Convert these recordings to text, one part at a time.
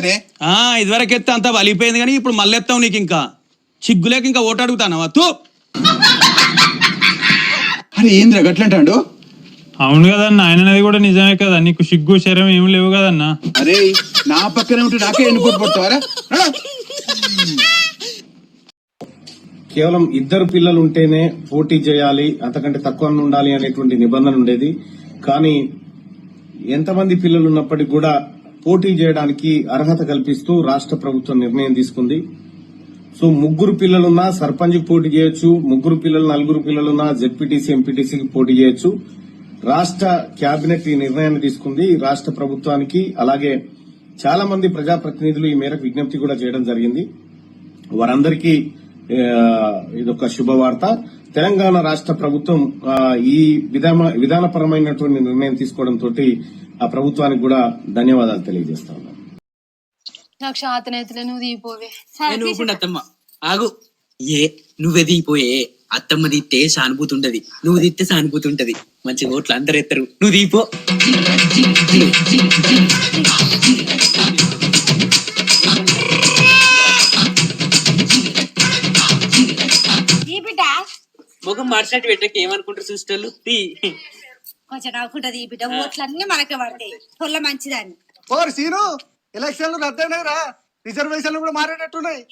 కదే ఆ ఇదివరకు ఎత్తే అంతా వలిపోయింది కానీ ఇప్పుడు మళ్ళీ ఎత్తావు నీకు ఇంకా. చిగ్గులేక ఇంకా ఓటు అడుగుతానవా? తూ. అరే ఏంద్రా గట్లంటాడు? అవును కదన్న ఆయనది కూడా నిజమే కదా నీకు సిగ్గు శరం ఏం లేవు కదన్నా. అరే నా పక్కనే ఉంటే నాకే ఎన్నుకోటి పడతావారా? కేవలం ఇద్దరు పిల్లలు ఉంటేనే పోటీ చేయాలి అంతకంటే తక్కువ ఉండాలి అనేటువంటి నిబంధన ఉండేది. కానీ ఎంతమంది పిల్లలు ఉన్నప్పటికీ కూడా పోటీ చేయడానికి అర్హత కల్పిస్తూ రాష్ట్ర ప్రభుత్వం నిర్ణయం తీసుకుంది. సో ముగ్గురు పిల్లలున్నా సర్పంచ్ పోటీ చేయొచ్చు ముగ్గురు పిల్లలు నలుగురు పిల్లలున్నా జెడ్పీటీసీ ఎంపీటీసీకి పోటీ చేయొచ్చు. రాష్ట్ర కేబినెట్ ఈ నిర్ణయాన్ని తీసుకుంది. రాష్ట్ర ప్రభుత్వానికి అలాగే చాలా మంది ప్రజాప్రతినిధులు ఈ మేరకు విజ్ఞప్తి కూడా చేయడం జరిగింది. వారందరికీ ఇదొక శుభవార్త. తెలంగాణ రాష్ట్ర ప్రభుత్వం ఈ విధాన విధానపరమైనటువంటి నిర్ణయం తీసుకోవడంతో ఆ ప్రభుత్వానికి కూడా ధన్యవాదాలు తెలియజేస్తా ఉన్నాను నాకు ఆగు. ఏ నువ్వే దీపోయే అత్తమ్మ తీస్తే సానుభూతి ఉండదు నువ్వు తీస్తే సానుభూతి ఉంటది మంచి ఓట్లు అందరు ఎత్తరు. నువ్వు దీపో ముఖం మార్చినట్టు పెట్టక ఏమనుకుంటారు చూసేటోళ్ళు తీ. కొంచెం నవ్వుకుంటది ఈ బిడ్డ. ఓట్లన్నీ మనకే పడతాయి. పొల్ల మంచిదాన్ని. ఓర్ సీను ఎలక్షన్లు రద్దయినాయి రా. రిజర్వేషన్లు కూడా మారేటట్టున్నాయి.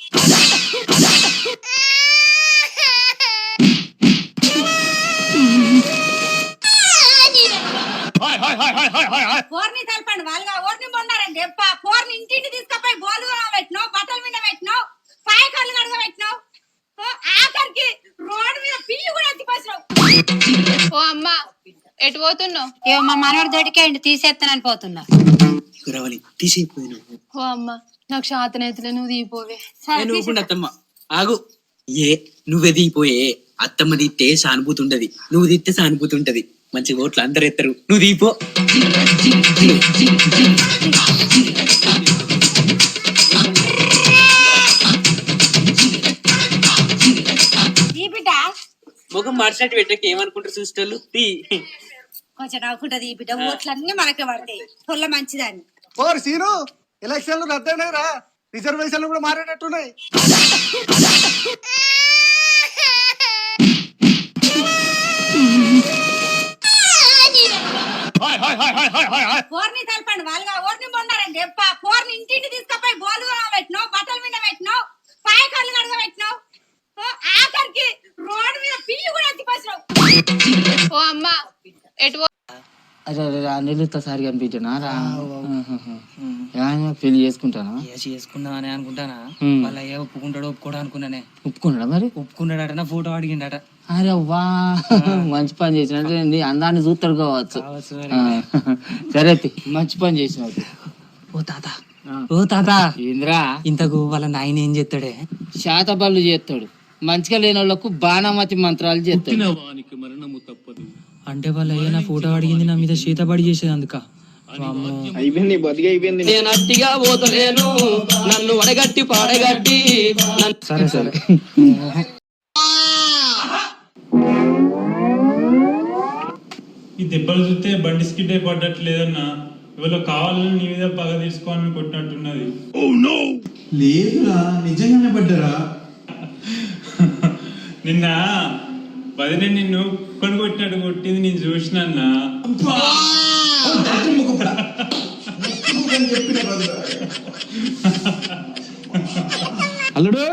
పోర్ని తలపండి వాళ్ళగా ఓర్ని పొన్నారండి ఎప్ప పోర్ని ఇంటింటి తీసుకపోయి గోలు పెట్టినావు బట్టల మీద పెట్టినావు పాయకాళ్ళు కడగ పెట్టినావు ఆఖరికి రోడ్డు మీద పిల్లి కూడా ఎత్తిపోసినావు ఓ అమ్మ ఎటు పోతున్నావు? ఏమో మా మనవడు దొడికేయండి తీసేస్తానని పోతున్నా. రావాలి ఓ అమ్మ నాకు శాతనైతులే నువ్వు నేను ఊరుకుంటా అత్తమ్మ. ఆగు. ఏ నువ్వే దీపోయే అత్తమ్మ తీస్తే సానుభూతి ఉండదు నువ్వు తీస్తే సానుభూతి ఉంటది మంచి ఓట్లు అందరు ఎత్తరు. నువ్వు దీపో బిడ్డ ముఖం మార్చినట్టు పెట్టక ఏమనుకుంటారు చూసేటోళ్ళు తీ. కొంచెం నవ్వుకుంటది ఈ బిడ్డ. ఓట్లన్నీ మనకే పడతాయి. పొల్ల మంచిదాన్ని. ఓర్ సీను ఎలక్షన్లు రద్దయినాయి రా. రిజర్వేషన్లు కూడా మారేటట్టున్నాయి. పోర్ని తలపండి వాళ్ళగా ఓర్ని ఎప్ప పోర్ని ఇంటింటి తీసుకపోయి గోలు పెట్టినావు బట్టల మీద పెట్టినావు పాయకాళ్ళు కడగ పెట్టినావు ఓ, ఆఖరికి రోడ్డు మీద పిల్లి కూడా ఎత్తిపోసినావు ఓ అమ్మ ఎటు అరే అరే సారి కనిపించనా రా. పెళ్ళి చేసుకుంటానా? చేసుకున్నా అని అనుకుంటానా? హ్మ్. వాళ్ళ ఏ ఒప్పుకుంటాడో ఒప్పుకోడా అనుకున్నానే. ఒప్పుకున్నాడా మరి? ఒప్పుకున్నాడట నా ఫోటో అడిగిండట. అరే వా మంచి పని చేసినట్టు నీ అందాన్ని చూస్తాడు కావచ్చు. సరే మంచి పని చేసినట్టు ఓ తాత. ఓ తాత. ఏంద్రా? ఇంతకు వాళ్ళ నాయన ఏం చేస్తాడే శాత పనులు చేస్తాడు మంచిగా లేని వాళ్ళకు బాణమతి మంత్రాలు చేస్తాడు అంటే వాళ్ళ అయ్య నా ఫోటో అడిగింది నా మీద శీతపడి చేసేది అందుక. నేను అట్టిగా పోతలేను నన్ను వడగట్టి పాడగట్టి సరే సరే. ఈ దెబ్బలు చూస్తే బండి స్కిడ్ అయి పడ్డట్లేదన్నా ఎవరో కావాలని నీ మీద పగ తీసుకోవాలని కొట్టినట్టున్నది. లేదురా నిజంగానే పడ్డరా? నిన్న వదిన నిన్ను కుక్కను కొట్టినట్టు కొట్టింది నేను చూసినన్నా అల్లుడు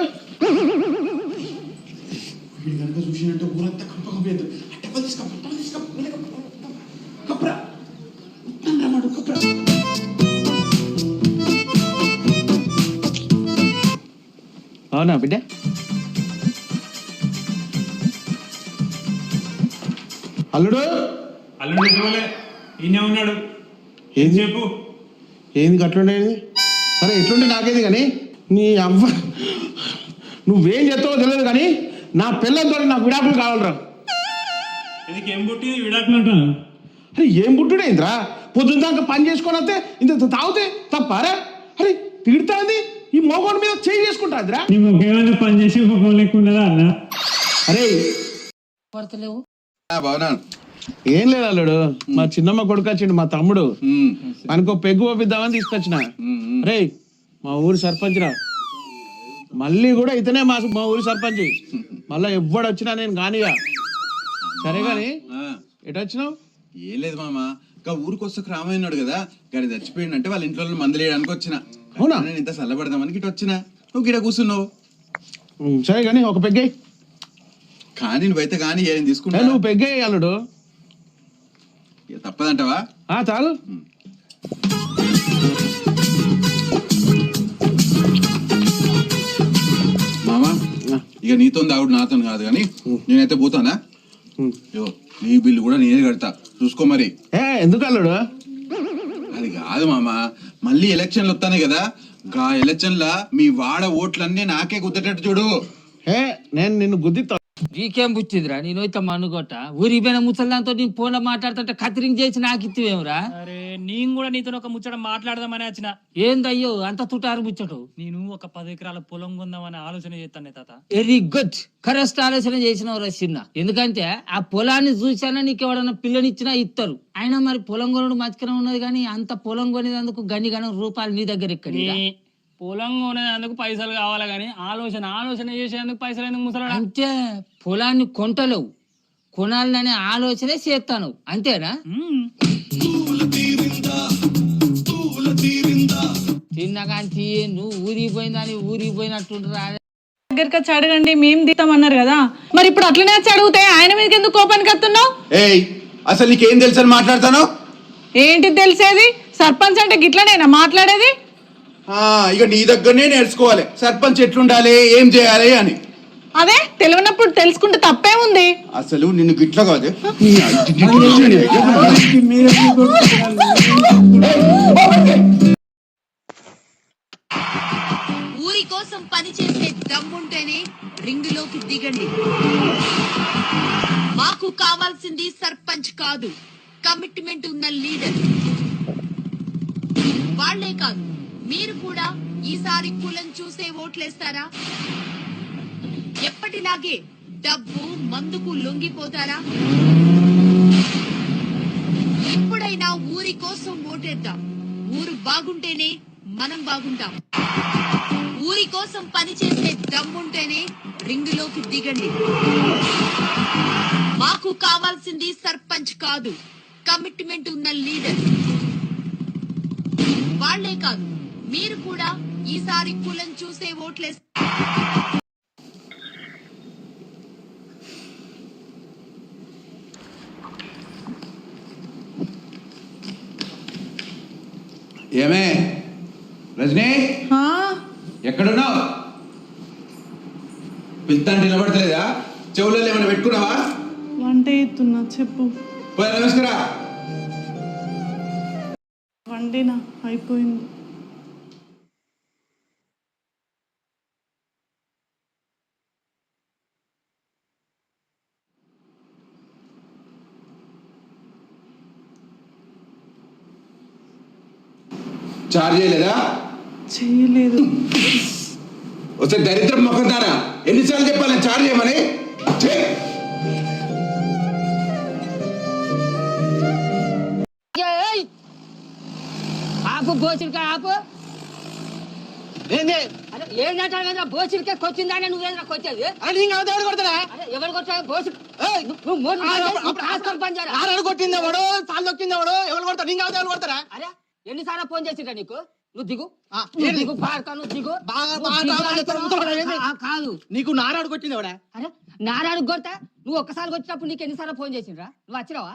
అవునా బిడ్డ అల్లుడు? అల్లుడు ఈయనే ఉన్నాడు. ఏం చెప్పు? ఏంది అట్లుండేది సరే ఎట్లుంటే నాకేది కానీ నీ అవ్వ నువ్వేం చేస్తావో తెలియదు కానీ నా పిల్లలతో నాకు విడాకులు కావాలరా. ఇది ఏం పుట్టింది? విడాకులు అంటాను అరే ఏం పుట్టుడేంద్రా పొద్దున్న దాకా పని చేసుకొని వస్తే ఇంత తాగితే తప్పారా అరే తిడుతాంది ఈ మోగోడి మీద చేయి చేసుకుంటాదిరా నీ ముఖ్యమైన పని చేసి ముఖం లేకుండా అన్న? అరే పడతలేవు ఏం లేదు అల్లుడు. మా చిన్నమ్మ కొడుకు వచ్చిండు మా తమ్ముడు. మనకో పెగ్గు పంపిద్దామని తీసుకొచ్చిన. రే మా ఊరి సర్పంచ్ రా. మళ్ళీ కూడా ఇతనే మా మా ఊరి సర్పంచ్. మళ్ళీ ఎవ్వడు వచ్చినా నేను కానిగా సరే కానీ ఎటు వచ్చినావు ఏం లేదు మామ. ఇంకా ఊరికి వస్తే రామయ్యన్నాడు కదా. గాడి చచ్చిపోయిందంటే వాళ్ళ ఇంట్లో వాళ్ళు మందులేయడానికి వచ్చిన. అవునా? నేను ఇంత చల్లబడదామని గిట్ట వచ్చిన. నువ్వు గిడ కూర్చున్నావు. సరే కానీ ఒక పెగ్గాయి కానీ నువ్వైతే కానీ ఏం తీసుకుంటా? నువ్వు పెగ్గాయి అల్లుడు. ఇక తప్పదంటావా? ఆ చాలు. మామ ఇక నీతో దావుడు నాతో కాదు కానీ నేనైతే పోతానా. యో నీ బిల్లు కూడా నేనే కడతా. చూసుకో మరి. ఏ ఎందుకు అల్లుడు? అది కాదు మామ మళ్ళీ ఎలక్షన్లు వస్తానే కదా. గా ఎలక్షన్ల మీ వాడ ఓట్లన్నీ నాకే కుదిరేటట్టు చూడు. ఏ నేను నిన్ను గుద్దిస్తా నీకేం పుచ్చిందిరా నేను అయితే మనుగొట్ట ఊరికి పోయిన ముసలిదాంతో నేను ఫోన్లో మాట్లాడుతుంటే కత్తిరింగ్ చేసి నాకు ఇత్తివేమురా? అరే నేను కూడా నీతో ఒక ముచ్చట మాట్లాడదామని వచ్చిన ఏందయ్యో అంత తుటారు ముచ్చటు? నేను ఒక పది ఎకరాల పొలం కొందామని ఆలోచన చేస్తాను తాత. Very good. కరెస్ట్ ఆలోచన చేసిన చిన్న. ఎందుకంటే ఆ పొలాన్ని చూసానా నీకు ఎవడన్నా పిల్లనిచ్చినా ఇస్తారు అయినా మరి పొలం కొనడు మంచిగానే ఉన్నది కానీ అంత పొలం కొనేందుకు గని గణం రూపాయలు నీ దగ్గర ఎక్కడి ఈ పొలం కొనేందుకు పైసలు కావాలి కానీ ఆలోచన ఆలోచన చేసేందుకు పైసలు ఎందుకు ముసలాడా? అంటే పొలాన్ని కొంటలేవు. కొనాలనే ఆలోచనే చేస్తాను అంతేనా? మ్మ్. తిన్నగాంతి నువ్వు ఊరికి పోయిందని ఊరికి పోయినట్టుండ్రా దగ్గరికి వచ్చి అడగండి మేము దిగుతామన్నారు కదా. మరి ఇప్పుడు అట్లనే వచ్చి అడిగితే ఆయన మీదకి ఎందుకు కోపానికి వస్తున్నావు? ఏయ్ అసలు నీకేం తెలుసు అని మాట్లాడతాను? ఏంటి తెలిసేది? సర్పంచ్ అంటే గిట్లనేనా మాట్లాడేది? ఇక నీ దగ్గరనే నేర్చుకోవాలి. సర్పంచ్ ఎట్లుండాలి? ఏం చేయాలి అని. అదే తెలియనప్పుడు తెలుసుకుంటే తప్పేముంది అసలు నిన్ను గిట్ల కాదు. ఊరి కోసం పని చేసే దమ్ముంటేనే రింగులోకి దిగండి. మాకు కావాల్సింది సర్పంచ్ కాదు కమిట్మెంట్ ఉన్న లీడర్. వాళ్ళే కాదు. మీరు కూడా ఈసారి కులం చూసే ఓట్లేస్తారా? ఎప్పటిలాగే డబ్బు మందుకు లొంగిపోతారా? ఇప్పుడైనా ఊరి కోసం ఓటేద్దాం. ఊరు బాగుంటేనే మనం బాగుంటాం. ఊరి కోసం పనిచేసే దమ్ముంటేనే రింగులోకి దిగండి. మాకు కావాల్సింది సర్పంచ్ కాదు కమిట్మెంట్ ఉన్న లీడర్. వాళ్ళే కాదు. మీరు కూడా ఈసారి కులం చూసే ఓట్లేస్తారు ఏమే? రజనీ? ఎక్కడున్నావు? పిలుస్తాంటే నిలబడతలేదా? చెవులలో ఏమైనా పెట్టుకున్నావా? వంట ఎత్తున్నా చెప్పు. పోయి నమస్కారా. వండినా అయిపోయింది. చార్జ్ చేయలేదా? చెయ్యలేదు వస్తే దరిద్రం మొక్కతారా ఎన్నిసార్లు చెప్పాలి చార్జ్ చేయమని! ఆపు బోచిరిక ఆపు. ఏంది? అరే ఏంటంటే బోచిరికే కొచ్చిందానే నువ్వేంద్రా కొచ్చేది? అని ఇంకా దేవుడు కొడతారా? అరే ఎవరు కొట్టా బోసి ఏయ్! నువ్వు చేసి అప్పుడు- కాసుకొని పని చేయరా? ఆరాడు కొట్టింది ఎవడు సాల్ దొక్కింది ఎవడు ఎవరు కొడతారు? ఇంకా దేవుడు కొడతారా? అరే ఎన్నిసార్లు ఫోన్ చేసిరా నీకు? నువ్వు దిగు. నువ్వు? దిగు. దిగు బాగా- నువ్వు బాగా దిగు. కావాలి, అంటావు. తొందరగా ఏంది? ఆ, కాదు. నీకు నారాడు కొట్టింది ఎవడా? అరే నారాయణ కొడతా నువ్వు ఒక్కసారి వచ్చినప్పుడు నీకు ఎన్నిసార్లు ఫోన్ చేసిండ్రా? నువ్వు వచ్చినావా?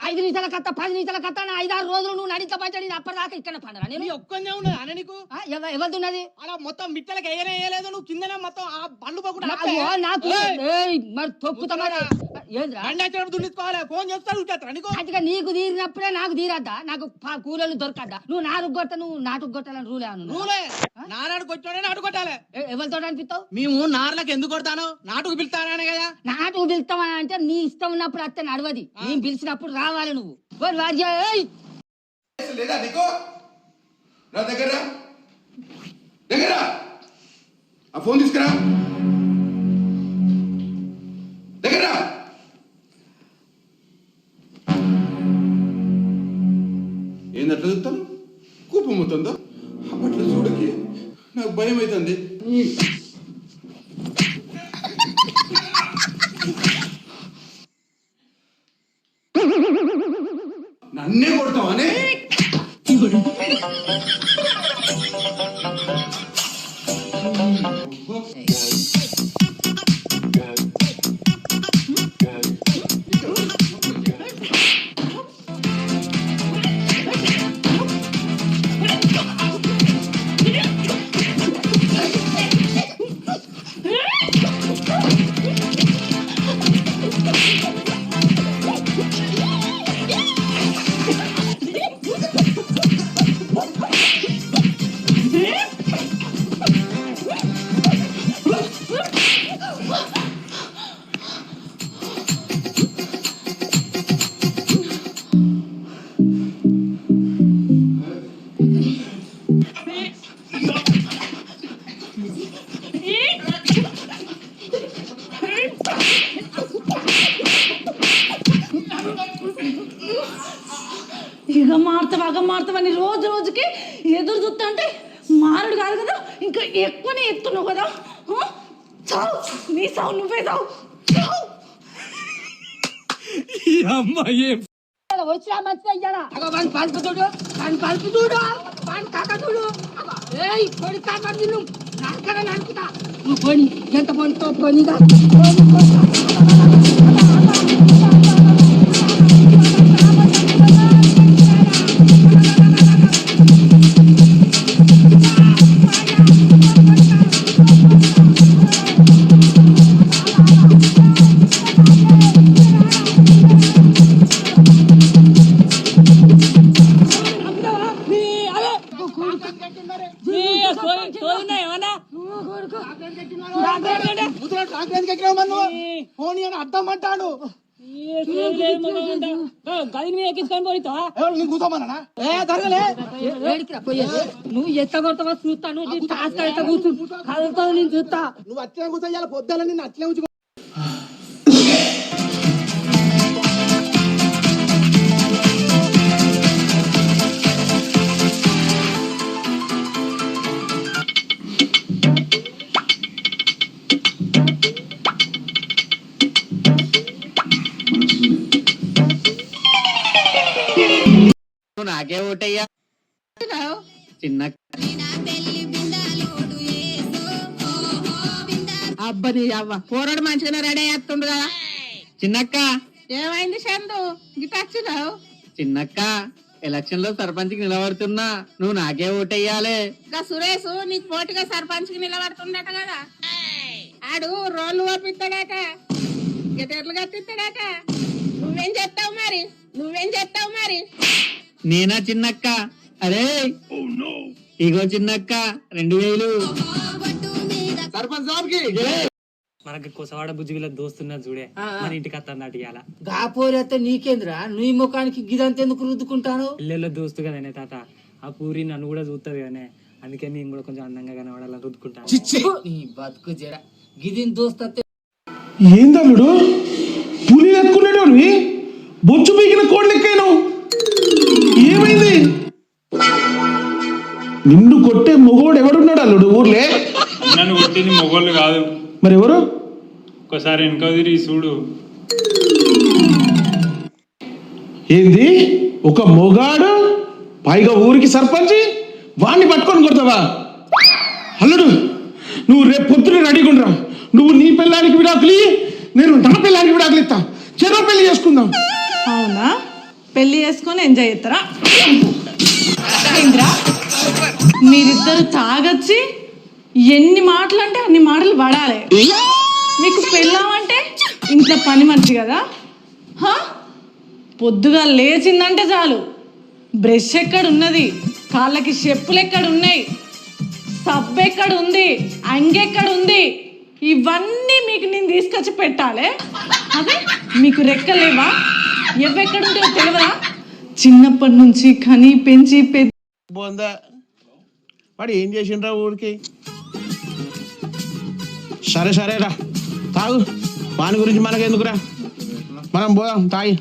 ఐదు నిమిషాల కత్త పది నిమిషాల కత్త నా ఐదారు రోజులు నువ్వు నడించబట్టి నేను అప్పటిదాకా ఇక్కడ పండరా నేను ఒక్కనే ఉన్నది అనే నీకు? ఆ, ఎవ- ఎవరిదున్నది? అలా మొత్తం మిట్టలకి వేయనే వేయలేదు నువ్వు కిందనే మొత్తం ఆ బండ్లు అయ్యో, నాకు మరి తొక్కుతా ఫోన్ చూస్తారు నీకు. తీరినప్పుడే నాకు తీరద్దా? నాకు కూలీలు దొరకద్దా? నువ్వు నాలుగు కొట్ట నువ్వు నాటుకు కొట్టాలని రూల్ ఏమన్నా రూలే. నారాడు కొట్టాడే నాటు కొట్టాలి. ఎవరితో అనిపిస్తావు? మేము నార్లకు ఎందుకు కొడతాను? నాటుకు పిలుతానే కదా. నాటుకు పిలుస్తామని అంటే నీ ఇష్టం ఉన్నప్పుడు అత్తే నడవది. నేను పిలిచినప్పుడు రావాలి. రావాలి నువ్వు. లేదా నీకు? నా దగ్గర దగ్గర ఆ ఫోన్ తీసుకురా. ఇక మారుతావని రోజు రోజుకి ఎదురు చూస్తా అంటే మారుడు కాదు కదా ఇంకా ఎక్కువనే ఎత్తున్నావు కదా? చావు. నీ సావు నువ్వే చావు. వచ్చినా మంచిగా అయ్యారా అగో వాని పలుపు చూడు. వాని పలుపు చూడు. వాని కాక చూడు. ఏయ్ కొడి కాక నిన్ను నరకగా నరుకుతా. నువ్వు పోని. ఎంత పోనితో పోనిగా పోని, పోని. వేడికిరా పోయేది నువ్వు ఎత్త కొడతావా చూస్తాను నీ టాస్క్ అయితే కూర్చుంటు కదులుతావు నేను చూస్తా నువ్వు అట్లే కూర్చో పొద్దుల నిన్ను అట్లే నాకే ఓటయ్యా. చిన్న అబ్బని అవ్వ. పోరాడు మంచిగానే రెడీ చేస్తుండు కదా. చిన్నక్క. ఏమైంది చందు? గిట్ట వచ్చినావు? చిన్నక్క ఎలక్షన్లో సర్పంచ్కి నిలబడుతున్నా. నువ్వు నాకే ఓటెయ్యాలే. ఇంకా సురేష్ నీకు పోటీగా సర్పంచ్కి నిలబడుతుండట కదా. ఆడు రోడ్లు ఓపిస్తాడట గిటర్లు కట్టిస్తాడట నువ్వేం చెప్తావు మరి? నువ్వేం చెప్తావు మరి? నేనా చిన్నక్క? అరే! ఇగో చిన్నక్క రెండు వేలు. మనకి కొసవాడ బుజ్జి వీళ్ళ దోస్తున్నది చూడే. మన ఇంటికి అత్తందట ఇవాళ గాపోరైతే నీకేంద్రా? నీ ముఖానికి గిదంత ఎందుకు రుద్దుకుంటాను? పిల్లల దోస్తు కదనే తాత. ఆ పూరి నన్ను కూడా చూస్తుంది కదనే. అందుకే నేను కూడా కొంచెం అందంగా కనబడాలని రుద్దుకుంటాను. నీ బతుకు జర. గిదిని దోస్తే ఏందల్లుడు? పులి ఎత్తుకున్నాడు బొచ్చు పీకిన కోడి లెక్కైనావు? ఏమైంది? నిన్ను కొట్టే మొగోడు ఎవడున్నాడు అల్లుడు ఊర్లే? నన్ను కొట్టింది మొగోళ్ళు కాదు. మరి ఎవరు ఒకసారి వెనక తిరిగి చూడు. ఏంది? ఒక మొగాడు? పైగా ఊరికి సర్పంచి? వాణ్ణి పట్టుకొని కొడతావా? అల్లుడు నువ్వు రేపు పొద్దున రెడీగా ఉండరా. నువ్వు నీ పిల్లానికి విడాకులు నేను నా పిల్లానికి విడాకులు ఇస్తా. చెరో పెళ్ళి చేసుకుందాం. అవునా? పెళ్ళి చేసుకొని ఎంజాయ్ చేస్తారా? ఇంద్రా మీరిద్దరు తాగొచ్చి ఎన్ని మాటలు అంటే అన్ని మాటలు పడాలి. మీకు పెళ్ళామంటే ఇంట్లో పని మంచి కదా? పొద్దుగా లేచిందంటే చాలు. బ్రష్ ఎక్కడ ఉన్నది కాళ్ళకి చెప్పులు ఎక్కడ ఉన్నాయి సబ్బు ఎక్కడ ఉంది అంగెక్కడ ఉంది ఇవన్నీ మీకు నేను తీసుకొచ్చి పెట్టాలి. అదే మీకు రెక్కలేవా? ఎవ్వెక్కడ తెలియదా చిన్నప్పటి నుంచి కని పెంచి పెద్ద బోందా. వాడు ఏం చేసిండ్రా ఊరికి? సరే సరేరా తాగు. వాని గురించి మనకెందుకురా? మనం పోదాం తాగి.